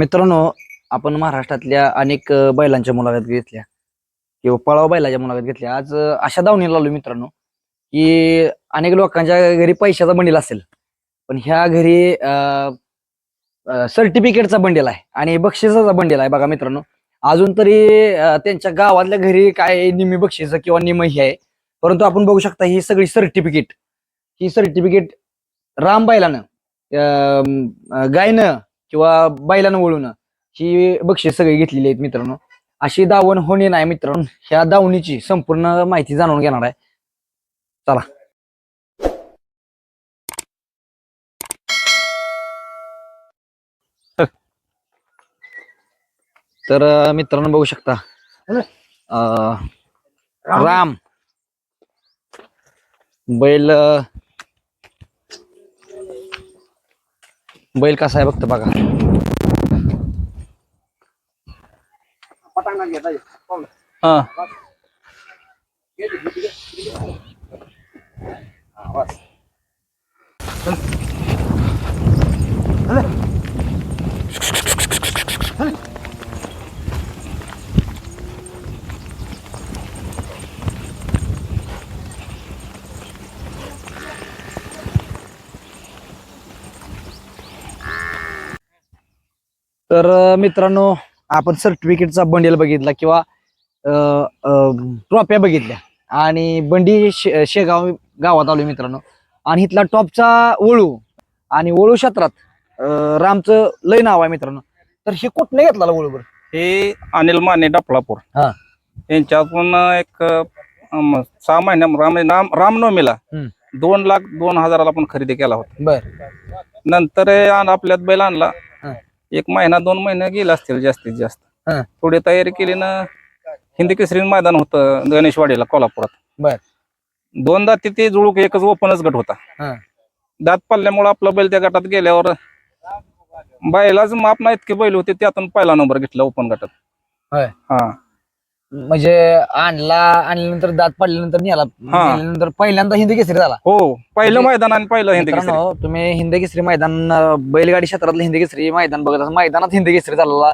मित्रांनो आपण महाराष्ट्रातल्या अनेक बैलांच्या मुलाखत घेतल्या. किंवा पळाव बैलाच्या मुलाखत घेतल्या. आज अशा दावणीला आलो मित्रांनो की अनेक लोकांच्या घरी पैशाचा बंडील असेल. पण ह्या घरी सर्टिफिकेटचा बंडील आहे आणि बक्षिसाचा बंडील आहे बघा मित्रांनो. अजून तरी त्यांच्या गावातल्या घरी काय निम्मी बक्षीस किंवा निम ही आहे. परंतु आपण बघू शकता ही सगळी सर्टिफिकेट ही सर्टिफिकेट राम बैलानं गायनं किंवा बैलांना वळून ही बक्षीस सगळी घेतलेली आहेत मित्रांनो. अशी दावण होणे नाही मित्रांनो. ह्या दावणीची संपूर्ण माहिती जाणून घेणार आहे. चला. तर मित्रांनो बघू शकता. अं, राम. बैल बैल कसा आहे बघतो बघा. हा. तर मित्रांनो आपण सर्टिफिकेटचा बंडल बघितला किंवा ट्रॉफ्या बघितल्या. आणि बंडी शे- शेगाव गावात आलो मित्रांनो. आणि इथला टॉपचा वळू आणि वळू क्षेत्रात रामचं लय नाव आहे मित्रांनो. तर हे कुठनं घेतला वळू बरं? हे अनिल माने डफळापूर हा. यांच्यातून एक सहा महिन्या राम राम- रामनवमीला. दोन लाख दोन हजाराला आपण खरेदी केला होता. बर. नंतर आपल्यात बैल आणला. एक महिना दोन महिने गेला असतील जास्तीत जास्त हा. थोडी तयारी केली ना हिंदी केसरी मैदान होतं गणेशवाडीला कोल्हापुरात बर. दोन दाती ते जुळूक एकच ओपनच गट होता हा. दात पडल्यामुळे आपला बैल त्या गटात गेल्यावर बैलाच माप ना इतके बैल होते त्यातून पहिला नंबर घेतला ओपन गटात होय. हा म्हणजे आणला आणल्यानंतर दात पडल्यानंतर नेला. हा. नेल्यानंतर पहिल्यांदा हिंदी केसरी झाला. हो पहिलं म्हणजे मैदान आणि पहिलं हिंदी केसरी. मित्रांनो तुम्ही हिंद केसरी मैदान अं, बैलगाडी क्षेत्रातलं हिंद केसरी मैदान बघत असाल मैदानात हिंद केसरी झालेला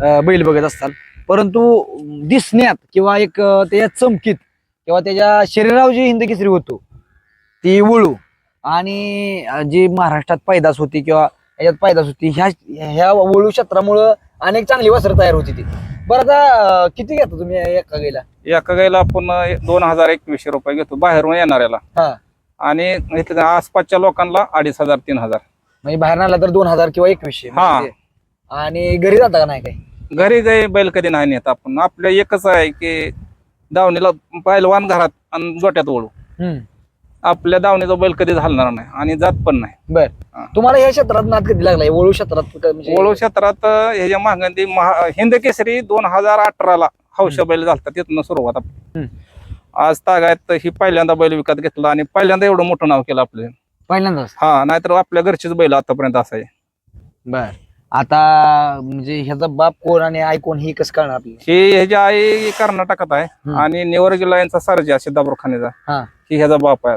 अं, बैल बघत असताल परंतु दिसण्यात किंवा एक अं, त्याच्या चमकीत किंवा त्याच्या शरीरावर जी हिंद केसरी होतो ती वळू आणि अं, जी महाराष्ट्रात पैदास होती किंवा याच्यात पैदास होती ह्या ह्या वळू क्षेत्रामुळं अनेक चांगली वस्त्र तयार होती ती. बरं आता अं, किती घेता तुम्ही एका गेला एका गाईला आपण दोन हजार एकवीसशे रुपये घेतो. बाहेरून येणाऱ्याला हा. आणि इथल्या आसपासच्या लोकांना अडीच हजार तीन हजार. म्हणजे बाहेर आला तर दोन हजार किंवा एकवीसशे हा. म्हणजे. ते. आणि घरी जाता का नाही काही? घरी गाई बैल कधी नाही नेत आपण. आपल्या एकच आहे की दावणीला पहिलवान घरात आणि गोट्यात ओळू. हम्म. आपल्या दावणीचा बैल कधी झालणार नाही आणि जात पण नाही. बर. हा. तुम्हाला या क्षेत्रात नाद कधी लागलाय वळू क्षेत्रात म्हणजे ओळू क्षेत्रात अं, ह्याच्या मागणी महा हिंद केसरी दोन हजार अठराला हौशा बैल झालता तिथनं सुरुवात आपली. आज तागायत ही पहिल्यांदा बैल विकत घेतला आणि पहिल्यांदा एवढं मोठं नाव केलं आपलं. पहिल्यांदाच? हा नाहीतर आपल्या घरचीच बैल आतापर्यंत असाय बर. आता म्हणजे ह्याचा बाप कोण आणि आई कोण ही कसं कळणार आपल्याला? ही ह्याची आई कर्नाटकात आहे हम्म. आणि नेवरगिला यांचा सर्जा सिद्धापूर खानेचा हा. ही ह्याचा बाप आहे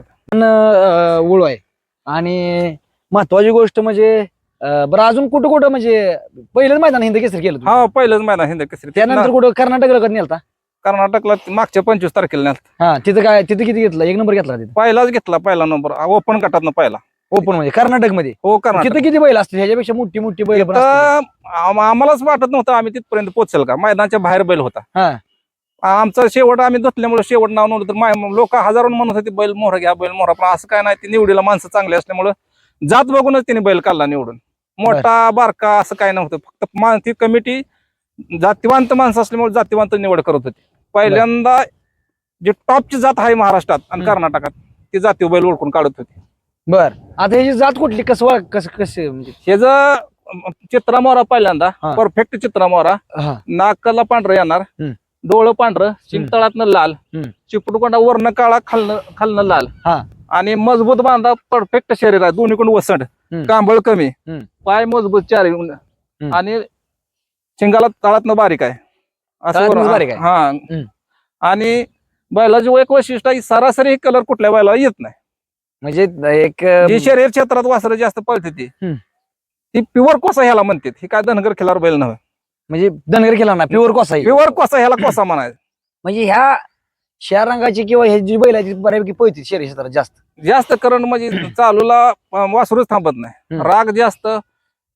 वळू आहे. आणि महत्वाची गोष्ट म्हणजे अं, बरं अजून कुठं कुठं म्हणजे पहिलंच मैदान हिंद केसरी केलं तुम्ही. हा पहिलंच मैदान हिंद केसरी. त्यानंतर कुठं कर्नाटकला कधी नेलता? कर्नाटकला मागच्या पंचवीस तारखेला नेलता. हा तिथं काय तिथं किती घेतला? एक नंबर घेतला तिथं? पहिलाच घेतला पहिला नंबर. ओपन गटातनं पहिला. ओपन म्हणजे कर्नाटकमध्ये हो कर्नाटक. तिथं किती बैल असतील? ह्याच्यापेक्षा मोठी मोठी बैल पण असतील. तर आम- आम्हालाच वाटत नव्हतं आम्ही तिथपर्यंत पोहोचेल का? मैदानाच्या बाहेर बैल होता. हा. आमचा शेवट आम्ही धुतल्यामुळे शेवट नाव नव्हतं तर लोक हजारों म्हणत होते बैल मोहरा घ्या बैल मोहरा. पण असं काय नाही ती निवडीला माणसं चांगली असल्यामुळं जात बघूनच तिने बैल काढला निवडून. मोठा बारका असं काय नव्हतं फक्त मा- ती कमिटी जातीवंत माणसं असल्यामुळे जातीवंत निवड करत होती. पहिल्यांदा जी टॉपची जात आहे महाराष्ट्रात आणि. कर्नाटकात ती जाती बैल ओळखून काढत होती. बर. आता ह्याची जात कुठली? कसं ओळख- कसं कसं म्हणजे? हे जर चित्रा मोहरा पहिल्यांदा हा. परफेक्ट चित्रा मोहरा हा. नाकाला पांढरं येणार. हम्म. डोळं पांढरं शिंगतळातनं लाल हम्म. चिपटूकोंडा वरनं काळा खालनं खालनं लाल. हा. आणि मजबूत बांधा परफेक्ट शरीर आहे दोन्हीकडून वसंड. हम्म. कांबळ कमी. हम्म. पाय मजबूत चार. आणि शिंगाला तळातनं बारीक आहे. असं तळातनं बारीक आहे. हा. आणि बैलाची एक वैशिष्ट्य आहे सरासरी कलर कुठल्या बैलाला येत नाही. म्हणजे एक जी शरीर क्षेत्रात वासरं जास्त पळते ती. हम्म. ती प्युअर कोसा ह्याला म्हणतात. ही काय धनगर खिलार बैल नव्हे. म्हणजे धनगर केला ना प्युअर कोसा आहे. प्युअर कोसा ह्याला कोसा म्हणायचं. म्हणजे ह्या शहर रंगाची किंवा ह्या जी बैलाची बऱ्यापैकी पळती शहरी क्षेत्रात जास्त. जास्त करंट म्हणजे चालूला अं, वासरूच थांबत नाही. हम्म. राग जास्त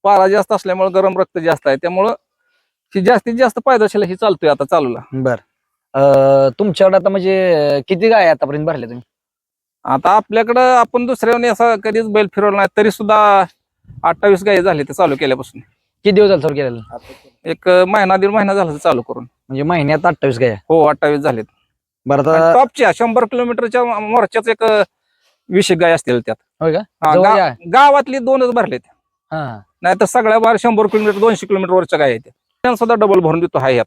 पारा जास्त असल्यामुळे गरम रक्त जास्त आहे. त्यामुळं ही जास्तीत जास्त पायदाशीला ही चालतोय आता चालूला. बर. तुमच्याकडे आता म्हणजे किती गाय आतापर्यंत भरल्या तुम्ही? आता आपल्याकडं आपण दुसऱ्याने असा कधीच बैल फिरवला नाही तरी सुद्धा अठ्ठावीस गाई झाले ते चालू केल्यापासून. किती दिवस झाले चालू केलेलं? एक महिना दीड महिना झाला चालू करून. म्हणजे महिन्यात अठ्ठावीस गाय? हो अठ्ठावीस झालेत. बरं आता टॉपच्या शंभर किलोमीटरच्या मोर्चाच एक वीस गाय असतील त्यात. होय का? हा, जवळ गा- या. गावातली दोनच भरलेत. हा. नाही तर सगळ्या बाहेर शंभर किलोमीटर दोनशे किलोमीटर वरच्या गाय आहेत. त्यांना सुद्धा डबल भरून देतो हा यात.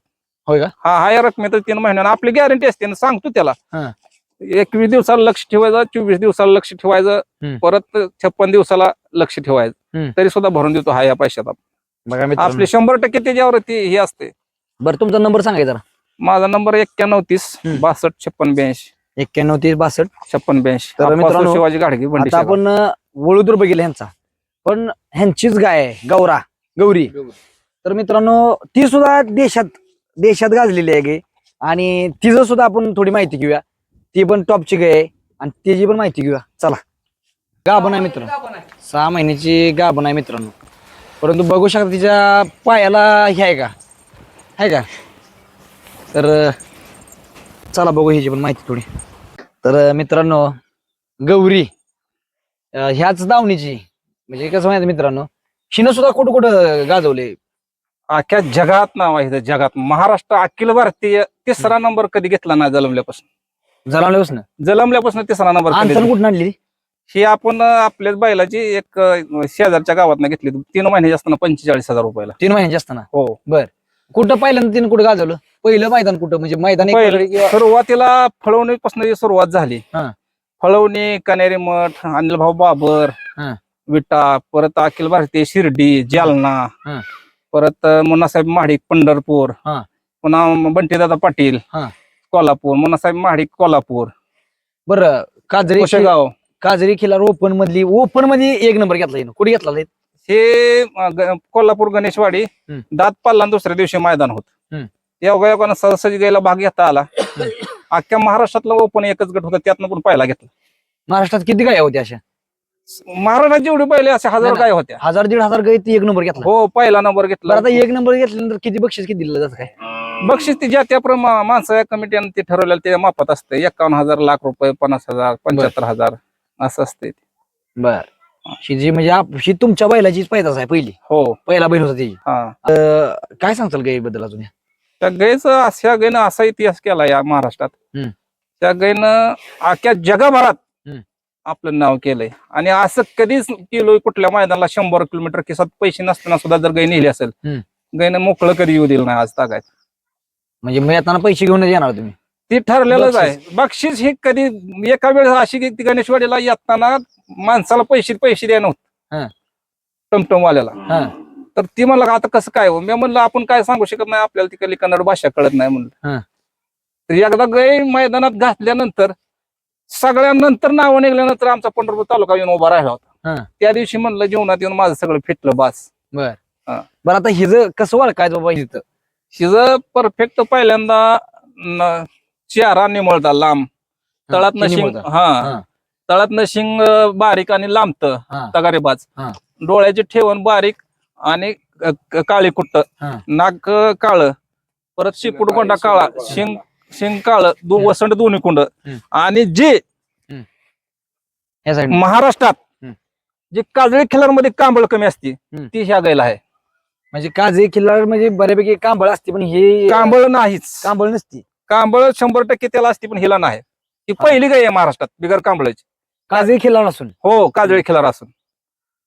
होय का? हा हा या रकमेत तीन महिन्यानं आपली गॅरंटी असते ना सांगतो त्याला. हा. एकवीस दिवसाला लक्ष ठेवायचं चोवीस दिवसाला लक्ष ठेवायचं हम्म. परत छप्पन दिवसाला लक्ष ठेवायचं. हम्म. तरी सुद्धा भरून देतो हा या पैशात आपण. बघा मित्रांनो. आपले शंभर टक्के त्याच्यावर ती हे असते. बरं तुमचा नंबर सांगा जरा. माझा नंबर एक्क्याण्णव तीस हम्म. बासष्ट छप्पन ब्याऐंशी. एक्क्याण्णव तीस बासष्ट. छप्पन ब्याऐंशी. तर मित्रांनो, शिवाजी बंडी आता आपण अं, वळूदूर बघितलं ह्यांचा. पण ह्यांचीच गाय आहे गौरा गौरी. तर मित्रांनो ती सुद्धा देशात देशात गाजलेली आहे गे. आणि तिचं सुद्धा आपण थोडी माहिती घेऊया. ती पण टॉपची गाय आहे. आणि तिची पण माहिती घेऊया. चला. गाभण आहे मित्र सहा महिन्याची गाभण आहे मित्रांनो. परंतु बघू शकता तिच्या पायाला हे आहे का? आहे का? तर चला बघू ह्याची पण माहिती थोडी. तर मित्रांनो गौरी अं, ह्याच दावणीची म्हणजे कसं माहिती मित्रांनो शिनं सुद्धा कुठं कुठं गाजवले? अख्ख्या जगात नाव आहे जगात. महाराष्ट्र अखिल भारतीय तिसरा नंबर कधी घेतला नाही जलमल्यापासून? जलावल्यापासून जलमल्यापासून तिसरा नंबर कधी आणताना कुठून आणली ही आपण आपल्याच बैलाची एक शेजारच्या गावात घेतली तीन महिन्याची असताना पंचेचाळीस हजार रुपयाला तीन महिन्याची असताना हो कुठं पहिल्यांदा तिने कुठं गाजवलं पहिलं मैदान कुठं म्हणजे मैदान एक सुरुवातीला फळवणीपासून सुरुवात झाली हा. फळवणी कनेरी मठ अनिल भाऊ बाबर हा. विटा परत अखिल भारतीय शिर्डी जालना हा. परत मुन्नासाहेब महाडिक पंढरपूर हा. पुन्हा बंटीदादा पाटील हा. कोल्हापूर मुन्नासाहेब महाडिक कोल्हापूर बरं काजरी कोशेगाव काजरी खिलार ओपन मधली ओपनमध्ये एक नंबर घेतला हिनं. कुठे घेतला? हे अं, ग- कोल्हापूर गणेशवाडी. हम्म. दात पाल्ला दुसऱ्या दिवशी मैदान होत. हम्म. योगायोगानं सहजासहजी गेला भाग घेता आला. अख्ख्या महाराष्ट्रातला ओपन एकच गट होता त्यातनं पण पहिला घेतला. महाराष्ट्रात किती गाय होत्या अशा? महाराष्ट्रात जेवढे पहिले असे हजार नाही, काय होत्या. हजार दीड हजार गाय ती एक नंबर घेतला. हो पहिला नंबर बरं घेतला आता एक नंबर घेतल्यानंतर किती बक्षीस किती दिलं जातं काय? बक्षीस ती ज्या त्या प्रमा माणसं या कमिटीनं ते ठरवलेलं त्या मापात असते. एकावन्न हजार लाख रुपये पन्नास हजार पंच्याहत्तर हजार. असं असते बर. ही जी म्हणजे आप- ही तुमच्या बैलाचीच पैदाच आहे पहिली. हो. पहिला बैल होता त्याची हा. अं, काय सांगताल गाई बद्दल अजून? त्या गायचं अशा गायनं असा इतिहास केला या महाराष्ट्रात. हम्म. त्या गायनं अख्ख्या जगभरात हम्म. आपलं नाव केलंय. आणि असं कधीच केलोय कुठल्या मैदानाला शंभर किलोमीटर किसात पैसे नसताना सुद्धा जर गाय नेली असेल हम्म. गायनं मोकळं कधी येऊ दिलं नाही आज तागायत. म्हणजे मी येताना पैसे घेऊन येणार तुम्ही? ते ठरलेलंच आहे. बक्षीस हे कधी एका वेळेस अशी की ती गणेशवाडीला येताना माणसाला पैसे पैसे द्या हा. नव्हतं टमटमवाल्याला तर ती म्हणलं आता कसं काय हो? मी म्हणलं आपण काय सांगू शकत नाही आपल्याला तिकडली कन्नड भाषा कळत नाही म्हणलं. हा. तर एकदा गै मैदानात घातल्यानंतर सगळ्यानंतर नावं निघाल्यानंतर आमचा पंढरपूर तालुका येऊन उभा राहिला होता. हा. त्या दिवशी म्हणलं जीवनात येऊन माझं सगळं फिटलं बास. बरं. आता हिज कसं ओळखायचं बाबा इथं शिज परफेक्ट पहिल्यांदा चेहरा निमळता लांब तळात हा, नशिंग निमुळता. हा. तळात नशिंग अं, बारीक आणि लांबत. तगारीबाज हा. डोळ्याची ठेवण बारीक आणि काळी कुट्ट. नाक काळ परत शिपूड कोंडा काळा शिंग शिंग काळ दो वसंत दोन्ही कुंड. आणि जे महाराष्ट्रात. जे काजळी खिलारमध्ये कांबळ कमी असते. ती ह्या गायला आहे म्हणजे काजळी खिल्लार म्हणजे बऱ्यापैकी कांबळ असते पण हे कांबळ नाहीच कांबळ नसती कांबळ शंभर टक्के त्याला असते पण हिला नाही ही. पहिली गाय आहे महाराष्ट्रात बिगर कांबळाची काजळी खिल्लार असून हो काजळी खिलार असून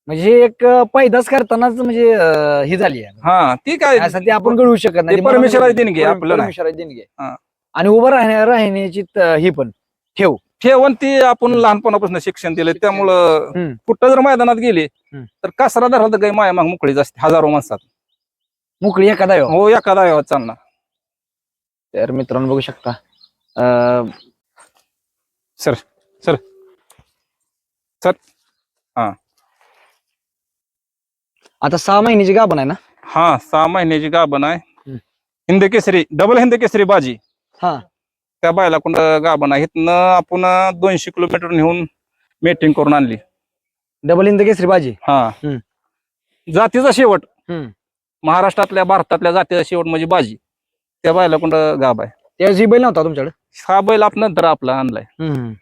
म्हणजे एक पैदास करतानाच म्हणजे अं, ही झाली आहे हा ती काय यासाठी आपण गळू शकत नाही ते परमेश्वराची देणगी आहे, आपलं नाही. परमेश्वराची देणगी आहे. हा. आणि उभं राहण्या राहण्याची त- ही पण ठेव ठेवण ती आपण लहानपणापासून शिक्षण दिलं त्यामुळं हम्म. कुठं जर मैदानात गेली हम्म. तर कासरा धरला तर गाय माया माग मोकळीच असते हजारो माणसात मोकळी एखादा हो. एखादा चालणार तर मित्रांनो बघू शकता. अं, सर सर. सर. आता सहा महिन्याची गाभण आहे ना? हा सहा महिन्याची गाभण आहे. हम्म. हिंद केसरी डबल हिंद केसरी बाजी. हा. त्या बायला कुंड गाभण आहे? इथनं आपण दोनशे किलोमीटर नेऊन मेटिंग करून आणली. डबल इंद केसरी बाजी? हा. हम्म. जातीचा शेवट. हम्म. महाराष्ट्रातल्या भारतातल्या जातीचा शेवट म्हणजे बाजी. त्या बायला कुंड गाभ आहे? त्यावेळेस ही बैल नव्हता तुमच्याकडे? हा बैल आपण नंतर आपला आणलाय. हम्म.